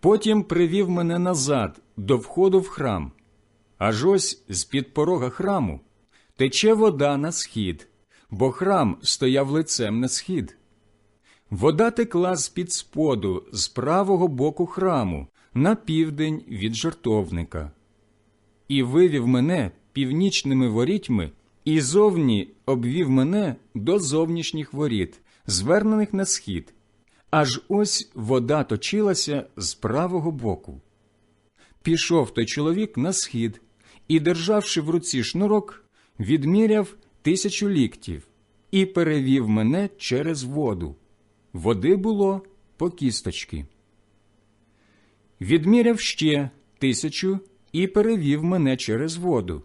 Потім привів мене назад до входу в храм. Аж ось з під порога храму тече вода на схід, бо храм стояв лицем на схід. Вода текла з під споду, з правого боку храму, на південь від жертовника. І вивів мене північними ворітьми, і зовні обвів мене до зовнішніх воріт, звернених на схід. Аж ось вода точилася з правого боку. Пішов той чоловік на схід і, державши в руці шнурок, відміряв тисячу ліктів і перевів мене через воду. Води було по кісточки. Відміряв ще тисячу і перевів мене через воду.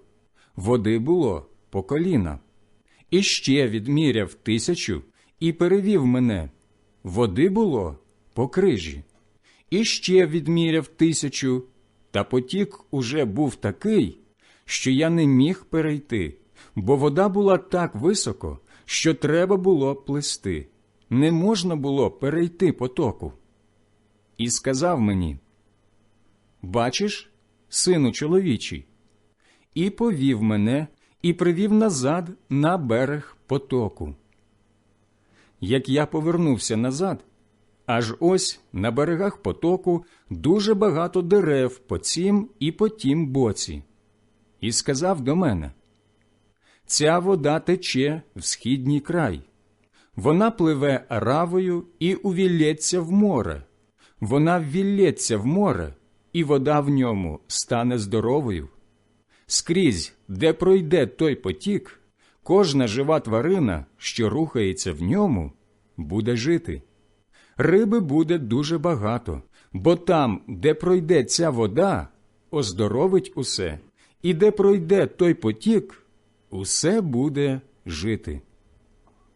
Води було по коліна. І ще відміряв тисячу і перевів мене. Води було по крижі. І ще відміряв тисячу, та потік уже був такий, що я не міг перейти, бо вода була так високо, що треба було плисти. Не можна було перейти потоку. І сказав мені: Бачиш, сину чоловічий, і повів мене, і привів назад на берег потоку. Як я повернувся назад, аж ось на берегах потоку дуже багато дерев по цім і по тім боці, і сказав до мене: Ця вода тече в східній край, вона пливе равою і увілється в море, вона ввілється в море, і вода в ньому стане здоровою. Скрізь, де пройде той потік, кожна жива тварина, що рухається в ньому, буде жити. Риби буде дуже багато, бо там, де пройде ця вода, оздоровить усе, і де пройде той потік, усе буде жити.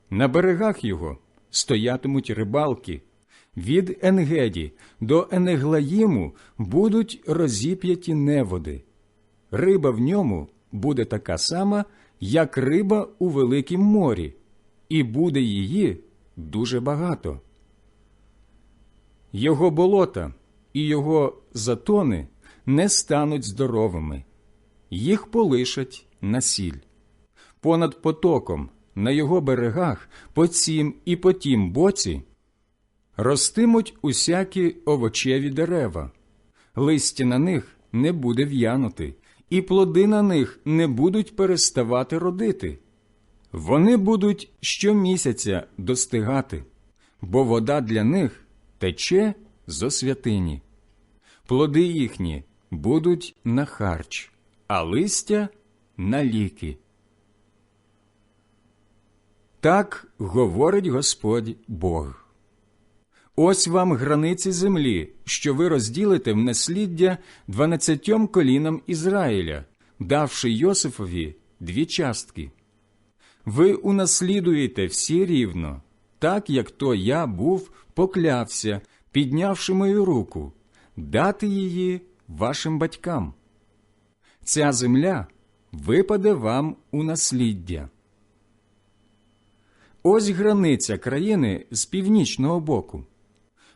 На берегах його стоятимуть рибалки. Від Енгеді до Енеглаїму будуть розіп'яті неводи. Риба в ньому буде така сама, як риба у великім морі, і буде її дуже багато. Його болота і його затони не стануть здоровими, їх полишать на сіль. Понад потоком на його берегах, по цім і по тім боці, ростимуть усякі овочеві дерева, листя на них не буде в'янути, і плоди на них не будуть переставати родити. Вони будуть щомісяця достигати, бо вода для них тече зо святині. Плоди їхні будуть на харч, а листя на ліки. Так говорить Господь Бог. Ось вам границі землі, що ви розділите в насліддя дванадцятьом колінам Ізраїля, давши Йосифові дві частки. Ви унаслідуєте всі рівно, так як то я був поклявся, піднявши мою руку, дати її вашим батькам. Ця земля випаде вам у насліддя. Ось границя країни з північного боку,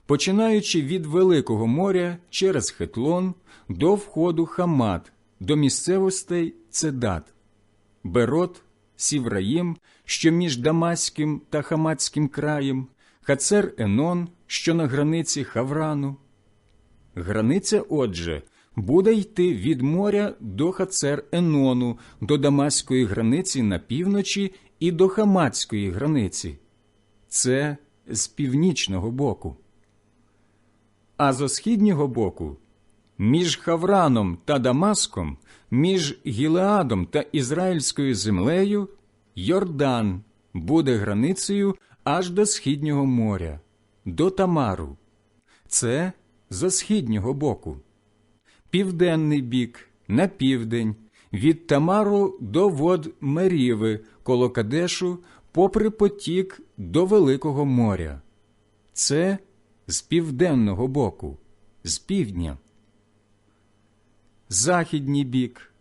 починаючи від Великого моря через Хетлон до входу Хамат, до місцевостей Цедат, Берот, Сівраїм, що між Дамаським та Хаматським краєм, Хацер Енон, що на границі Хаврану. Границя, отже, буде йти від моря до Хацер Енону, до Дамаської границі на півночі і до Хаматської границі. Це з північного боку. А з східнього боку між Хавраном та Дамаском, між Гілеадом та Ізраїльською землею Йордан буде границею аж до східнього моря, до Тамару. Це з східнього боку. Південний бік на південь, від Тамару до вод Меріви, коло Кадешу, попри потік до Великого моря. Це з південного боку, з півдня. Західній бік.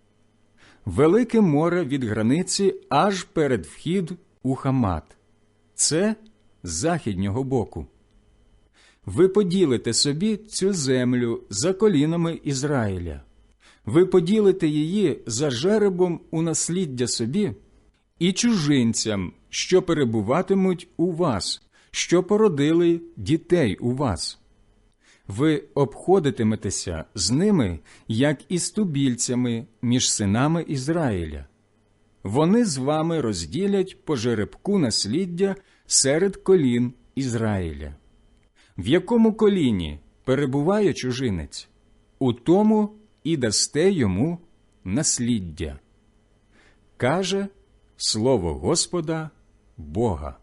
Велике море від границі аж перед вхід у Хамат. Це з західнього боку. ви поділите собі цю землю за колінами Ізраїля, ви поділите її за жеребом у насліддя собі і чужинцям, що перебуватимуть у вас, що породили дітей у вас. Ви обходитиметеся з ними, як із тубільцями між синами Ізраїля. Вони з вами розділять по жеребку насліддя серед колін Ізраїля. В якому коліні перебуває чужинець, у тому і дасте йому насліддя. Каже слово Господа Бога.